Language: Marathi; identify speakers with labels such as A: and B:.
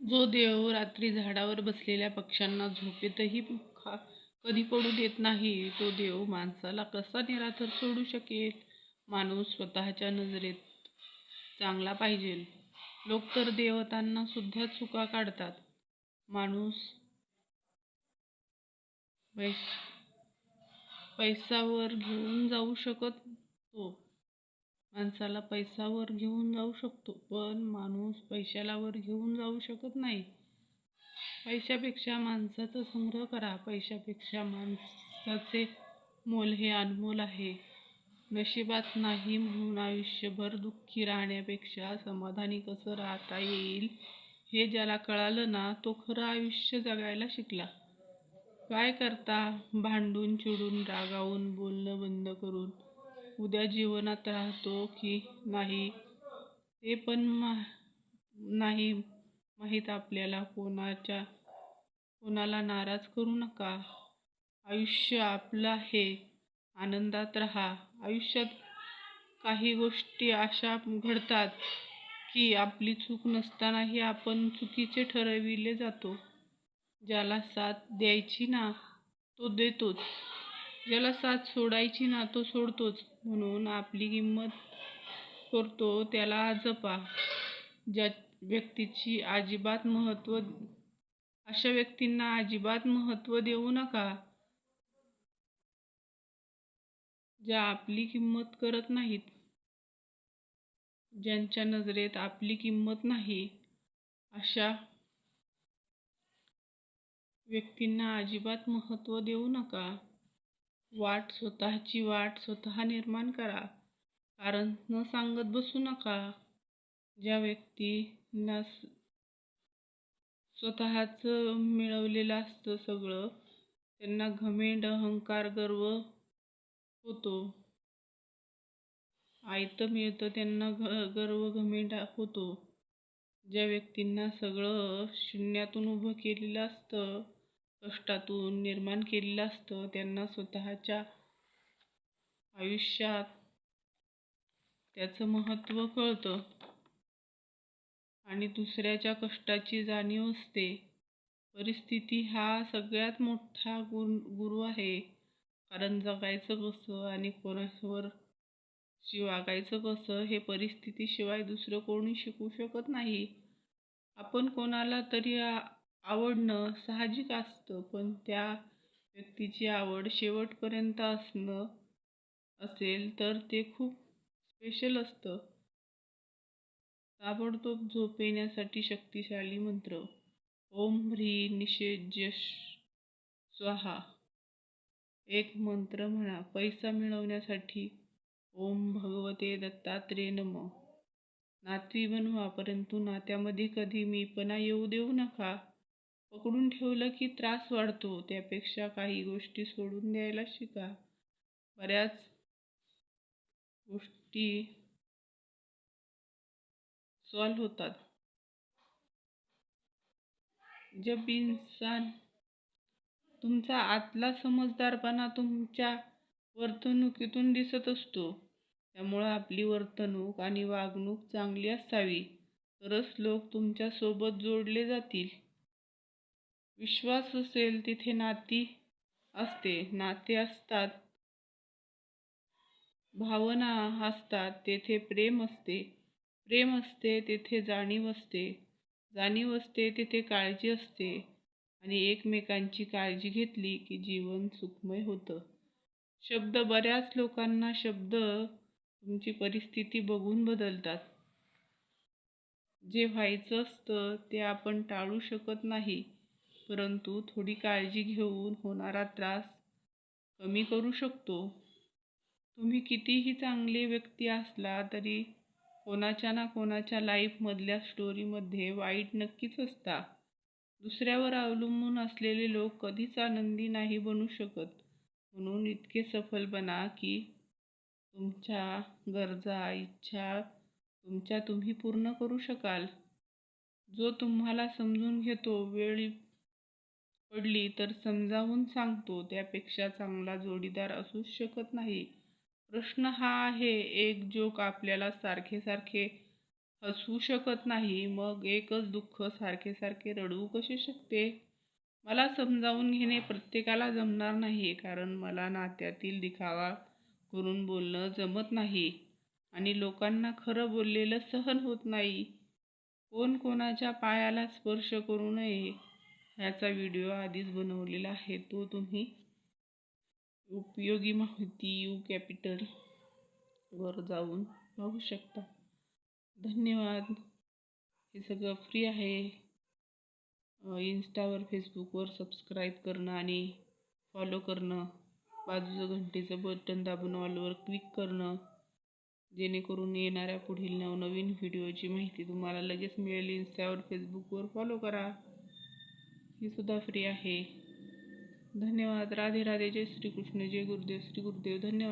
A: जो देव रात्री झाडावर बसलेल्या पक्ष्यांना झोपेतही खा कधी पडू देत नाही तो देव माणसाला कसा निराधार सोडू शकेल? माणूस स्वतःच्या नजरेत चांगला पाहिजे. लोक तर देवतांना सुद्धा चुका काढतात. माणूस पैस पैसावर घेऊन जाऊ शकत शकतो माणसाला पैसा वर घेऊन जाऊ शकतो पण माणूस पैशाला वर घेऊन जाऊ शकत नाही. पैशापेक्षा माणसाचा संग्रह करा. पैशापेक्षा माणसाचे मोल हे अनमोल आहे. नशिबात नाही म्हणून आयुष्यभर दुःखी राहण्यापेक्षा समाधानी कसं राहता येईल हे ज्याला कळालं ना तो खरं आयुष्य जगायला शिकला. काय करता? भांडून चिडून रागावून बोलणं बंद करून. उद्या जीवनात राहतो की नाही ते पण मा नाही माहीत आपल्याला. कोणाच्या कोणाला नाराज करू नका. आयुष्य आपलं आहे. आनंदात राहा. आयुष्यात काही गोष्टी अशा घडतात की आपली चूक नसतानाही आपण चुकीचे ठरविले जातो. ज्याला साथ द्यायची ना तो देतोच. ज्याला साथ सोडायची ना तो सोडतोच म्हणून आपली किंमत करतो त्याला जपा. ज्या व्यक्तीची अजिबात महत्त्व अशा व्यक्तींना अजिबात महत्त्व देऊ नका. ज्या आपली किंमत करत नाहीत ज्यांच्या नजरेत आपली किंमत नाही अशा व्यक्तींना अजिबात महत्त्व देऊ नका. वाट स्वतःची वाट स्वतः निर्माण करा. कारण न सांगत बसू नका. ज्या व्यक्तींना स्वतःचं मिळवलेलं असतं सगळं त्यांना घमेंड अहंकार गर्व होतो. आयतं मिळतं त्यांना घ गर्व घमेंड होतो. ज्या व्यक्तींना सगळं शून्यातून उभं केलेलं असतं कष्टातून निर्माण केलेलं असतं. त्यांना स्वतःच्या आयुष्यात त्याचं महत्त्व कळतं. आणि दुसऱ्याच्या कष्टाची जाणीव असते. परिस्थिती हा सगळ्यात मोठा गुण गुरु आहे. कारण जगायचं कसं आणि कोणावर शी वागायचं कसं हे परिस्थितीशिवाय दुसरं कोणी शिकू शकत नाही. आपण कोणाला तरी आवडणं साहजिक असतं पण त्या व्यक्तीची आवड शेवटपर्यंत असणं असेल तर ते खूप स्पेशल असतं. ताबडतोब झोप येण्यासाठी शक्तिशाली मंत्र ओम ह्री निषेध्य स्वाहा. एक मंत्र म्हणा पैसा मिळवण्यासाठी ओम भगवते दत्तात्रेय नम. नातवी बनवा परंतु नात्यामध्ये कधी मीपणा येऊ देऊ नका. पकडून ठेवलं की त्रास वाढतो. त्यापेक्षा काही गोष्टी सोडून द्यायला शिका. बऱ्याच गोष्टी सॉल्व होतात. जब इन्सान तुमचा आतला समजदारपणा तुमच्या वर्तणुकीतून दिसत असतो त्यामुळं आपली वर्तणूक आणि वागणूक चांगली असावी. तरच लोक तुमच्यासोबत जोडले जातील. विश्वास असेल तिथे नाती असते. नाते असतात. भावना असतात तेथे प्रेम असते. प्रेम असते तेथे जाणीव असते. जाणीव असते तिथे काळजी असते. आणि एकमेकांची काळजी घेतली की जीवन सुखमय होतं. शब्द बऱ्याच लोकांना शब्द तुमची परिस्थिती बघून बदलतात. जे व्हायचं असतं ते आपण टाळू शकत नाही. परंतु थोडी काळजी घेऊन होणारा त्रास कमी करू शकतो. तुम्ही कितीही चांगले व्यक्ती असला तरी कोणाच्या ना कोणाच्या लाईफमधल्या स्टोरीमध्ये वाईट नक्कीच असता. दुसऱ्यावर अवलंबून असलेले लोक कधीच आनंदी नाही बनू शकत. म्हणून इतके सफल बना की तुमच्या गरजा इच्छा तुमच्या तुम्ही पूर्ण करू शकाल. जो तुम्हाला समजून घेतो वेळ पडली तर समजावून सांगतो त्यापेक्षा चांगला जोडीदार असूच शकत नाही. प्रश्न हा आहे एक जोक आपल्याला सारखे सारखे हसू शकत नाही मग एकच दुःख सारखे सारखे रडवू कसे शकते? मला समजावून घेणे प्रत्येकाला जमणार नाही कारण मला नात्यातील दिखावा करून बोलणं जमत नाही आणि लोकांना खरं बोललेलं सहन होत नाही. कोण कोणाच्या पायाला स्पर्श करू नये ह्याचा व्हिडिओ आधीच बनवलेला आहे. तो तुम्ही उपयोगी माहिती यू कॅपिटल वर जाऊन पाहू शकता. धन्यवाद. हे सगळं फ्री आहे. इन्स्टावर फेसबुकवर सबस्क्राईब करणं आणि फॉलो करणं. बाजूचं घंटेचं बटन दाबून ऑलवर क्लिक करणं. जेणेकरून येणाऱ्या पुढील नवनवीन व्हिडिओची माहिती तुम्हाला लगेच मिळेल. इन्स्टावर फेसबुकवर फॉलो करा. ही सुद्धा फ्री आहे. धन्यवाद. राधे राधे जय श्रीकृष्ण. जय गुरुदेव. श्री गुरुदेव. धन्यवाद.